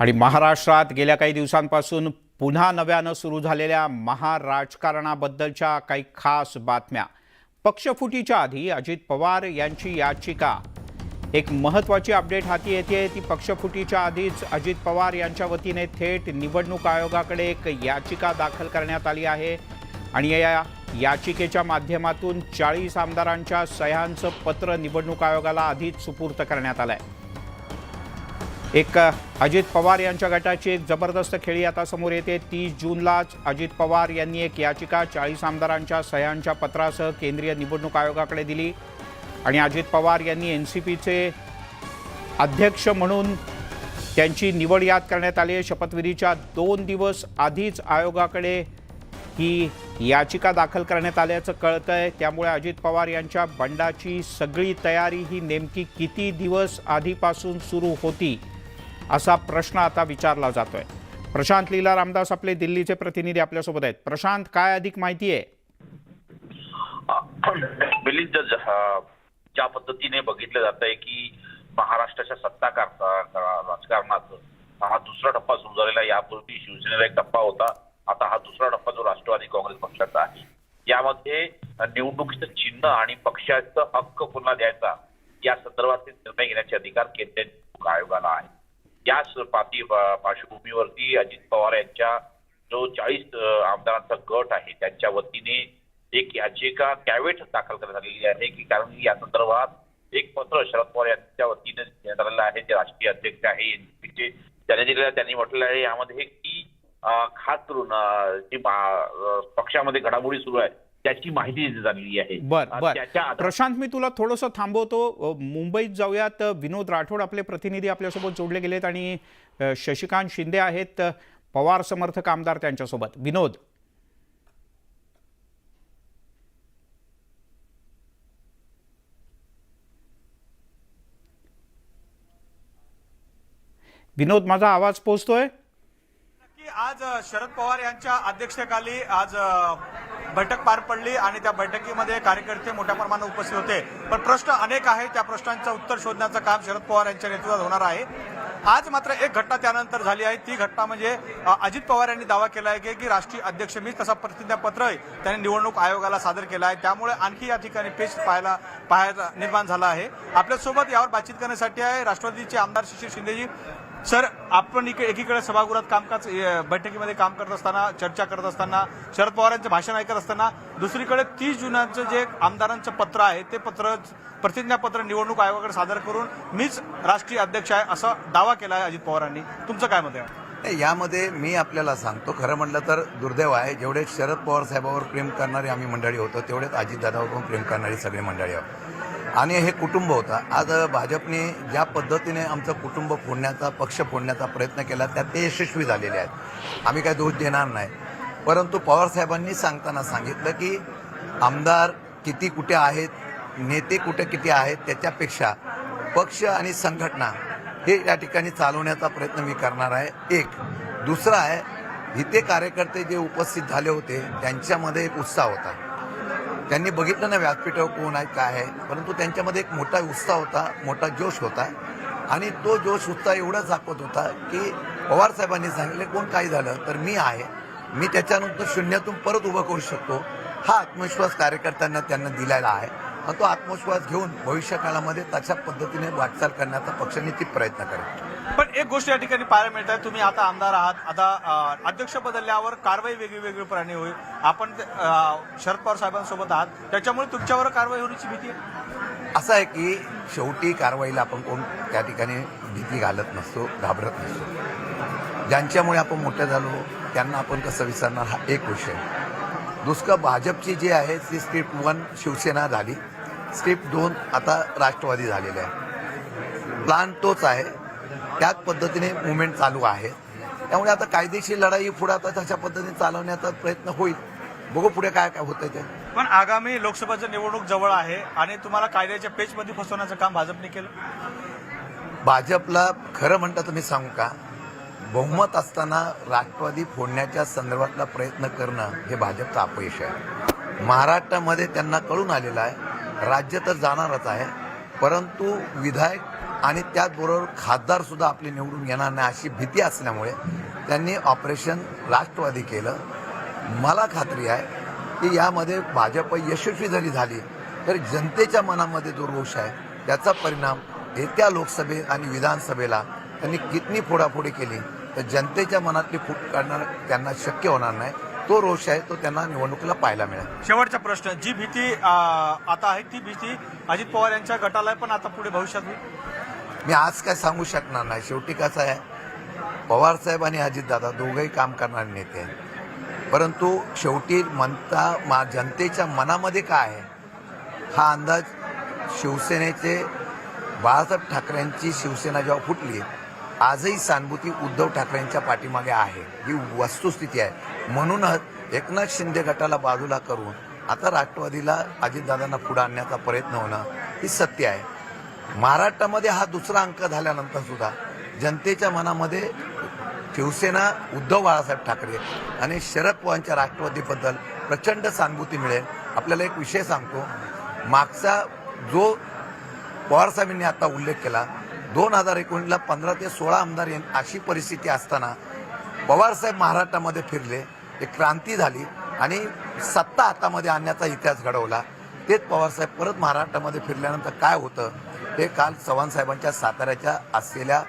आणि महाराष्ट्रात गेल्या काही दिवसांपासून पुन्हा नव्यानं सुरू झालेल्या महाराजकारणाबद्दलच्या काही खास बातम्या. पक्षफुटीच्या आधी अजित पवार यांची याचिका. एक महत्त्वाची अपडेट हाती येते ती पक्षफुटीच्या आधीच अजित पवार यांच्या वतीने थेट निवडणूक आयोगाकडे एक याचिका दाखल करण्यात आली आहे. आणि या याचिकेच्या माध्यमातून चाळीस आमदारांच्या सह्यांचं पत्र निवडणूक आयोगाला आधीच सुपूर्त करण्यात आलं आहे एक अजित पवार यांच्या गटाची एक जबरदस्त खेळी आता समोर येते. तीस जूनलाच अजित पवार यांनी एक याचिका चाळीस आमदारांच्या सह्यांच्या पत्रासह केंद्रीय निवडणूक आयोगाकडे दिली. आणि अजित पवार यांनी एन सी पीचे अध्यक्ष म्हणून त्यांची निवड याद करण्यात आली आहे. शपथविधीच्या दोन दिवस आधीच आयोगाकडे ही याचिका दाखल करण्यात आल्याचं कळतं आहे त्यामुळे अजित पवार यांच्या बंडाची सगळी तयारी ही नेमकी किती दिवस आधीपासून सुरू होती? असा प्रश्न आता विचारला जातोय. प्रशांत लीला रामदास आपले दिल्लीचे प्रतिनिधी आपल्यासोबत आहेत. प्रशांत काय अधिक माहिती आहे? मिलिंद ज्या पद्धतीने बघितलं जात आहे की महाराष्ट्राच्या सत्ता राजकारणात हा दुसरा टप्पा सुरू झालेला यापूर्वी शिवसेनेला एक टप्पा होता. आता हा दुसरा टप्पा जो राष्ट्रवादी काँग्रेस पक्षाचा आहे. यामध्ये निवडणुकीचं चिन्ह आणि पक्षाचं हक्क पुन्हा द्यायचा या संदर्भातील निर्णय घेण्याचे अधिकार केंद्रीय निवडणूक आयोगाला आहे. याच पाती पार्श्वभूमीवरती अजित पवार यांच्या जो चाळीस आमदारांचा गट आहे त्यांच्या वतीने एक याचिका कॅवेट दाखल करण्यात आलेली आहे की कारण या संदर्भात एक पत्र शरद पवार यांच्या वतीने देण्यात आलेलं आहे. जे राष्ट्रीय अध्यक्ष आहे एनसीपीचे त्यांनी दिलेलं त्यांनी म्हटलेलं आहे. यामध्ये की खास करून जी पक्षामध्ये घडामोडी सुरू आहे त्याची माहिती देण्यात आलेली आहे. बर प्रशांत मी तुला थोडंसं थांबवतो. मुंबईत जाऊयात. विनोद राठोड आपले प्रतिनिधी आपल्यासोबत जोडले गेलेत आणि शशिकांत शिंदे आहेत. पवार समर्थक आमदार त्यांच्यासोबत. विनोद. विनोद माझा आवाज पोहोचतोय की आज शरद पवार यांच्या अध्यक्षतेखाली आज बैठक पार पडली आणि त्या बैठकीमध्ये कार्यकर्ते मोठ्या प्रमाणात उपस्थित होते. पण प्रश्न अनेक आहेत. त्या प्रश्नांचं उत्तर शोधण्याचं काम शरद पवार यांच्या नेतृत्वात होणार आहे. आज मात्र एक घटना त्यानंतर झाली आहे. ती घटना म्हणजे अजित पवार यांनी दावा केला आहे की- की राष्ट्रीय अध्यक्ष मी तसा प्रतिज्ञापत्र त्यांनी निवडणूक आयोगाला सादर केला आहे. त्यामुळे आणखी या ठिकाणी पेच पाहायला पाहायला निर्माण झाला आहे. आपल्यासोबत यावर बातचीत करण्यासाठी आहे राष्ट्रवादीचे आमदार शिशिर शिंदेजी. सर आपण इकडे एकीकडे सभागृहात कामकाज बैठकीमध्ये काम करत असताना चर्चा करत असताना शरद पवारांचं भाषण ऐकत असताना दुसरीकडे तीस जुनाचं जे आमदारांचं पत्र आहे ते पत्र प्रतिज्ञापत्र निवडणूक आयोगाकडे सादर करून मीच राष्ट्रीय अध्यक्ष आहे असा दावा केला आहे अजित पवारांनी. तुमचं काय मत आहे? यामध्ये मी आपल्याला सांगतो खरं म्हटलं तर दुर्दैव आहे जेवढे शरद पवार साहेबावर प्रेम करणारी आम्ही मंडळी होतो तेवढेच अजितदादावर पण प्रेम करणारी सगळी मंडळी आहोत. आणि हे कुटुंब होतं. आज भाजपने ज्या पद्धतीने आमचं कुटुंब फोडण्याचा पक्ष फोडण्याचा प्रयत्न केला त्यात ते यशस्वी झालेले आहेत. आम्ही काय दोष देणार नाही. परंतु पवारसाहेबांनी सांगताना सांगितलं की आमदार किती कुठे आहेत नेते कुठे किती आहेत त्याच्यापेक्षा पक्ष आणि संघटना हे या ठिकाणी चालवण्याचा प्रयत्न मी करणार आहे. एक. दुसरा आहे इथे कार्यकर्ते जे उपस्थित झाले होते त्यांच्यामध्ये एक उत्साह होता. त्यांनी बघितलं ना व्यासपीठावर कोण आहे काय आहे. परंतु त्यांच्यामध्ये एक मोठा उत्साह होता मोठा जोश होता. आणि तो जोश उत्साह एवढाच दाखवत होता की पवार साहेबांनी सांगितले कोण काही झालं तर मी आहे. मी त्याच्यानंतर शून्यातून परत उभं करू शकतो. हा आत्मविश्वास कार्यकर्त्यांना त्यांना दिलेला आहे. आणि तो आत्मविश्वास घेऊन भविष्य काळामध्ये तशा पद्धतीने वाटचाल करण्याचा पक्ष निश्चित प्रयत्न करेल. पण एक गोष्ट या ठिकाणी पाहायला मिळत आहे तुम्ही आता आमदार आहात. आता अध्यक्ष बदलल्यावर कारवाई वेगळी वेगळी प्राणी होईल. आपण ते, शरद पवार साहेबांसोबत आहात. त्याच्यामुळे तुमच्यावर कारवाई होण्याची भीती आहे? असं आहे की शेवटी कारवाईला आपण कोण त्या ठिकाणी भीती घालत नसतो घाबरत नसतो. ज्यांच्यामुळे आपण मोठे झालो त्यांना आपण कसं विसरणार हा एक विषय. दुसरं भाजपची जी आहे ती स्टेप वन शिवसेना झाली. स्टेप दोन आता राष्ट्रवादी झालेले आहे. प्लान तोच आहे. त्याच पद्धतीने मुवमेंट चालू आहे. त्यामुळे आता कायदेशीर लढाई पुढे आता तशा पद्धतीने चालवण्याचा प्रयत्न होईल. बघू पुढे काय काय होतंय ते. पण आगामी लोकसभेचं निवडणूक जवळ आहे आणि तुम्हाला कायद्याच्या पेचमध्ये फसवण्याचं काम भाजपने केलं? भाजपला खरं म्हणता तुम्ही सांगू का? बहुमत असताना राष्ट्रवादी फोडण्याच्या संदर्भातला प्रयत्न करणं हे भाजपचं अपयश आहे. महाराष्ट्रामध्ये त्यांना कळून आलेलं आहे राज्य तर जाणारच आहे परंतु विधायक आणि त्याचबरोबर खासदार सुद्धा आपले निवडून येणार नाही अशी भीती असल्यामुळे त्यांनी ऑपरेशन राष्ट्रवादी केलं. मला खात्री आहे की यामध्ये भाजप यशस्वी जरी झाली तर जनतेच्या मनामध्ये जो रोष आहे त्याचा परिणाम येत्या लोकसभे आणि विधानसभेला त्यांनी कितनी फोडाफोडी केली तर जनतेच्या मनातली फूट काढणं त्यांना शक्य होणार नाही. तो रोष आहे तो त्यांना निवडणुकीला पाहायला मिळेल. शेवटचा प्रश्न जी भीती आता आहे ती भीती अजित पवार यांच्या गटाला आहे, पण आता पुढे भविष्यात मी आज काय सांगू शकणार नाही. शेवटी कसं आहे पवारसाहेब आणि अजितदादा दोघंही काम करणारे नेते आहेत. परंतु शेवटी म्हणता मा जनतेच्या मनामध्ये काय आहे हा अंदाज शिवसेनेचे बाळासाहेब ठाकरेंची शिवसेना जेव्हा फुटली आजही सानभूती उद्धव ठाकरेंच्या पाठीमागे आहे. ही वस्तुस्थिती आहे. म्हणूनच एकनाथ शिंदे गटाला बाजूला करून आता राष्ट्रवादीला अजितदादांना पुढे आणण्याचा प्रयत्न होणं ही सत्य आहे. महाराष्ट्रामध्ये हा दुसरा अंक झाल्यानंतर सुद्धा जनतेच्या मनामध्ये शिवसेना उद्धव बाळासाहेब ठाकरे आणि शरद पवारांच्या राष्ट्रवादीबद्दल प्रचंड सानुभूती मिळेल. आपल्याला एक विषय सांगतो. मागचा जो पवारसाहेबांनी आता उल्लेख केला दोन हजार एकोणीसला पंधरा ते सोळा आमदार अशी परिस्थिती असताना पवारसाहेब महाराष्ट्रामध्ये फिरले एक क्रांती झाली आणि सत्ता हातामध्ये आणण्याचा इतिहास घडवला. तेच पवारसाहेब परत महाराष्ट्रामध्ये फिरल्यानंतर काय होतं हे काल चव्हाणसाहेबांच्या साताऱ्याच्या असलेल्या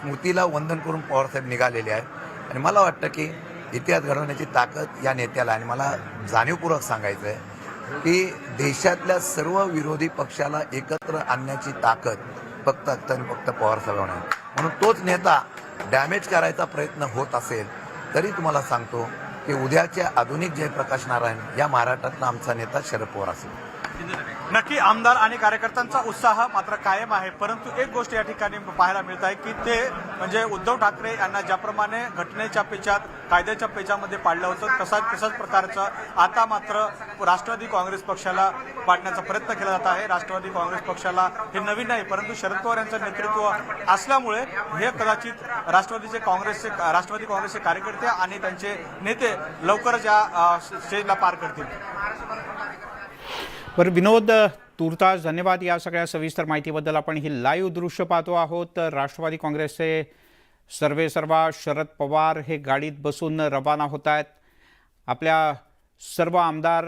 स्मृतीला वंदन करून पवारसाहेब निघालेले आहेत. आणि मला वाटतं की इतिहास घडवण्याची ताकद या नेत्याला आणि मला जाणीवपूर्वक सांगायचं आहे की देशातल्या सर्व विरोधी पक्षाला एकत्र आणण्याची ताकद फक्त आणि फक्त पवारसाहेबांना आहे म्हणून तोच नेता डॅमेज करायचा प्रयत्न होत असेल तरी तुम्हाला सांगतो की उद्याच्या आधुनिक जयप्रकाश नारायण या महाराष्ट्रातला आमचा नेता शरद पवार असेल. नक्की आमदार आणि कार्यकर्त्यांचा उत्साह मात्र कायम आहे. परंतु एक गोष्ट या ठिकाणी पाहायला मिळत आहे की ते म्हणजे उद्धव ठाकरे यांना ज्याप्रमाणे घटनेच्या पेचात कायद्याच्या पेचामध्ये पाडलं होतं तसा तसाच प्रकारचं आता मात्र राष्ट्रवादी काँग्रेस पक्षाला पाडण्याचा प्रयत्न केला जात आहे. राष्ट्रवादी काँग्रेस पक्षाला हे नवीन नाही परंतु शरद पवार यांचं नेतृत्व असल्यामुळे हे कदाचित राष्ट्रवादीचे काँग्रेसचे राष्ट्रवादी काँग्रेसचे कार्यकर्ते आणि त्यांचे नेते लवकरच या स्टेजला पार करतील. बरं विनोद तुर्तास धन्यवाद या सगळ्या सविस्तर माहितीबद्दल आपण ही लाईव्ह दृश्य पाहतो आहोत. राष्ट्रवादी काँग्रेसचे सर्वे सर्वा शरद पवार हे गाडीत बसून रवाना होत आहेत. आपल्या सर्व आमदार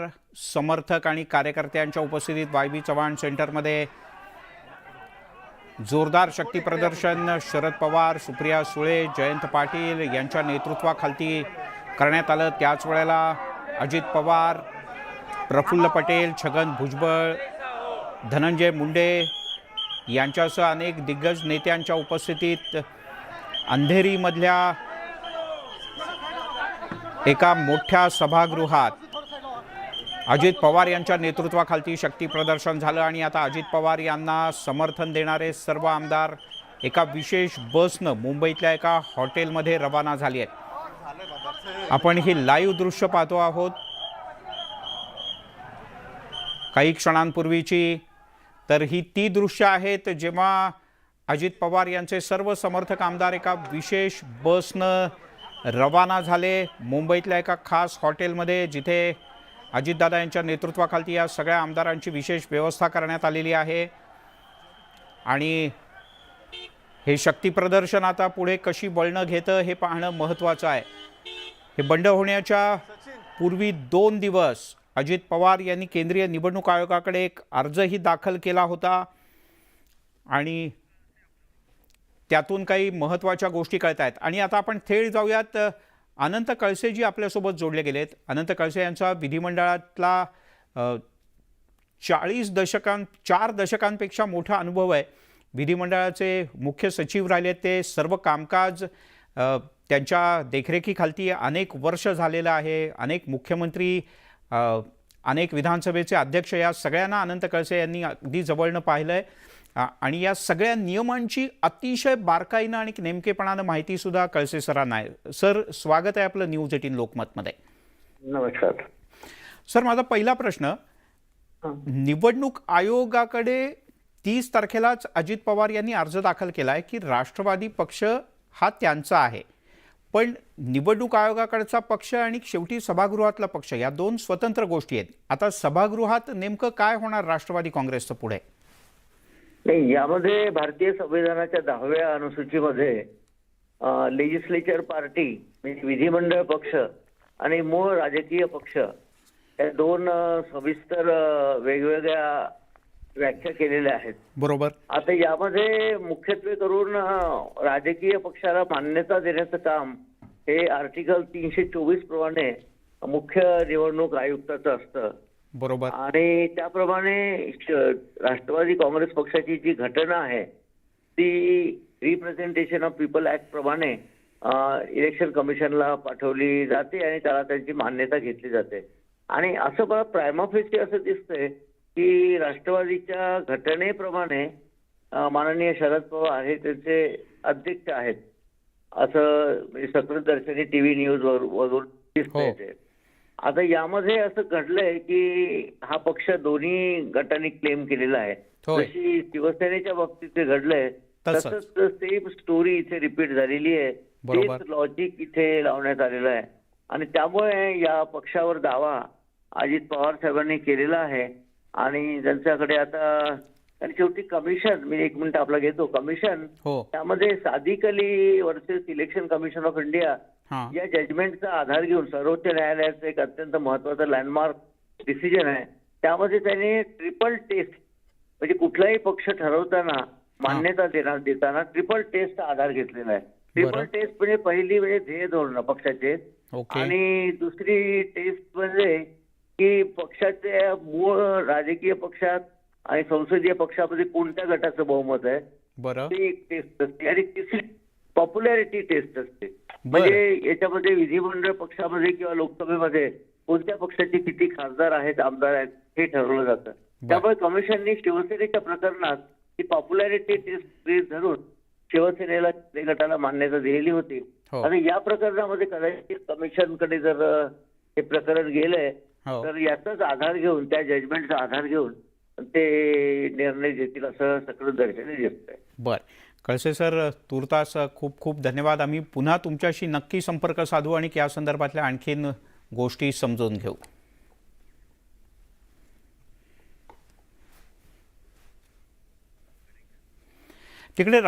समर्थक आणि कार्यकर्त्यांच्या उपस्थितीत वाय बी चव्हाण सेंटरमध्ये जोरदार शक्तीप्रदर्शन शरद पवार सुप्रिया सुळे जयंत पाटील यांच्या नेतृत्वाखालती करण्यात आलं. त्याच वेळेला अजित पवार प्रफुल्ल पटेल छगन भुजबळ धनंजय मुंडे यांच्यासह अनेक दिग्गज नेत्यांच्या उपस्थितीत अंधेरीमधल्या एका मोठ्या सभागृहात अजित पवार यांच्या नेतृत्वाखालती शक्ती प्रदर्शन झालं आणि आता अजित पवार यांना समर्थन देणारे सर्व आमदार एका विशेष बसनं मुंबईतल्या एका हॉटेलमध्ये रवाना झाली आहेत. आपण ही लाईव्ह दृश्य पाहतो आहोत. काही क्षणांपूर्वीची. तर ही ती दृश्य आहेत जेव्हा अजित पवार यांचे सर्व समर्थक आमदार एका विशेष बसनं रवाना झाले मुंबईतल्या एका खास हॉटेलमध्ये जिथे अजितदादा यांच्या नेतृत्वाखालती या सगळ्या आमदारांची विशेष व्यवस्था करण्यात आलेली आहे. आणि हे शक्तीप्रदर्शन आता पुढे कशी वळणं घेतं हे पाहणं महत्त्वाचं आहे. हे बंड होण्याच्या पूर्वी दोन दिवस अजित पवार यांनी केंद्रीय निवडणूक आयोगाकडे एक अर्जही दाखल केला होता. आणि त्यातून काही महत्त्वाच्या गोष्टी कळत आहेत आणि आता आपण थेट जाऊयात अनंत कळसेजी आपल्यासोबत जोडले गेलेत. अनंत कळसे यांचा विधिमंडळातला चाळीस दशकां चार दशकांपेक्षा मोठा अनुभव आहे. विधिमंडळाचे मुख्य सचिव राहिले ते सर्व कामकाज त्यांच्या देखरेखीखालती अनेक वर्ष झालेलं आहे. अनेक मुख्यमंत्री अनेक विधानसभेचे अध्यक्ष या सगळ्यांना अनंत कळसे यांनी अगदी जवळनं पाहिलं आहे आणि या सगळ्या नियमांची अतिशय बारकाईनं आणि नेमकेपणानं माहितीसुद्धा कळसे सरांना आहे. सर स्वागत आहे आपलं न्यूज एटीन लोकमतमध्ये. नमस्कार. सर माझा पहिला प्रश्न निवडणूक आयोगाकडे तीस तारखेलाच अजित पवार यांनी अर्ज दाखल केला आहे की राष्ट्रवादी पक्ष हा त्यांचा आहे. पण निवडणूक आयोगाकडचा पक्ष आणि शेवटी सभागृहातला पक्ष या दोन स्वतंत्र गोष्टी आहेत. आता सभागृहात नेमकं काय होणार राष्ट्रवादी काँग्रेसचं पुढे? नाही यामध्ये भारतीय संविधानाच्या दहाव्या अनुसूचीमध्ये लेजिस्लेचर पार्टी म्हणजे विधिमंडळ पक्ष आणि मूळ राजकीय पक्ष या दोन सविस्तर वेगवेगळ्या व्याख्या केलेल्या आहेत. बरोबर. आता यामध्ये मुख्यत्वे करून राजकीय पक्षाला मान्यता देण्याचं काम हे आर्टिकल तीनशे चोवीस प्रमाणे मुख्य निवडणूक आयुक्ताचं असतं. बरोबर. आणि त्याप्रमाणे राष्ट्रवादी काँग्रेस पक्षाची जी घटना आहे ती रिप्रेझेंटेशन ऑफ पीपल ऍक्ट प्रमाणे इलेक्शन कमिशनला पाठवली जाते आणि त्याला त्यांची मान्यता घेतली जाते. आणि असं मला प्रायमाफेसी असं दिसतंय की राष्ट्रवादीच्या घटनेप्रमाणे माननीय शरद पवार हे त्यांचे अध्यक्ष आहेत असं म्हणजे दर्शनी टीव्ही न्यूज वरून दिसतंय हो. आता यामध्ये असं घडलंय की हा पक्ष दोन्ही गटांनी क्लेम केलेला आहे होय. जशी शिवसेनेच्या बाबतीत ते घडलंय तसंच. सेम स्टोरी इथे रिपीट झालेली आहे. तेच लॉजिक इथे लावण्यात आलेलं आहे आणि त्यामुळे या पक्षावर दावा अजित पवार साहेबांनी केलेला आहे आणि त्यांच्याकडे आता आणि शेवटी कमिशन मी एक मिनिट आपला घेतो. कमिशन हो. त्यामध्ये Sadiq Ali versus election commission of India हां. या जजमेंटचा आधार घेऊन सर्वोच्च न्यायालयाचं एक अत्यंत महत्वाचं लँडमार्क डिसिजन आहे. त्यामध्ये त्याने ट्रिपल टेस्ट म्हणजे कुठलाही पक्ष ठरवताना मान्यता देणार देताना ट्रिपल टेस्टचा आधार घेतलेला आहे. ट्रिपल. टेस्ट म्हणजे पहिली म्हणजे ध्येय धोरण पक्षाचे. ओके. आणि दुसरी टेस्ट म्हणजे की पक्षाच्या मूळ राजकीय पक्षात आणि संसदीय पक्षामध्ये कोणत्या गटाचं बहुमत आहे? बरं. ती एक टेस्ट असते आणि तिसरी पॉप्युलॅरिटी टेस्ट असते. म्हणजे याच्यामध्ये विधिमंडळ पक्षामध्ये किंवा लोकसभेमध्ये कोणत्या पक्षाचे किती खासदार आहेत आमदार आहेत हे ठरवलं जातं. त्यामुळे कमिशननी शिवसेनेच्या प्रकरणात ही पॉप्युलॅरिटी टेस्ट धरून शिवसेनेला गटाला मान्यता दिलेली होती. हो. आणि या प्रकरणामध्ये कदाचित कमिशनकडे जर हे प्रकरण गेलंय तर याचाच आधार घेऊन त्या जजमेंटचा आधार घेऊन ते निर्णय घेतील असं सकृत दर्शनी दिसतंय. बर. कळसे सर तुर्तास खूप खूप धन्यवाद. आम्ही पुन्हा तुमच्याशी नक्की संपर्क साधू आणि या संदर्भातल्या आणखीन गोष्टी समजून घेऊ. तिकडे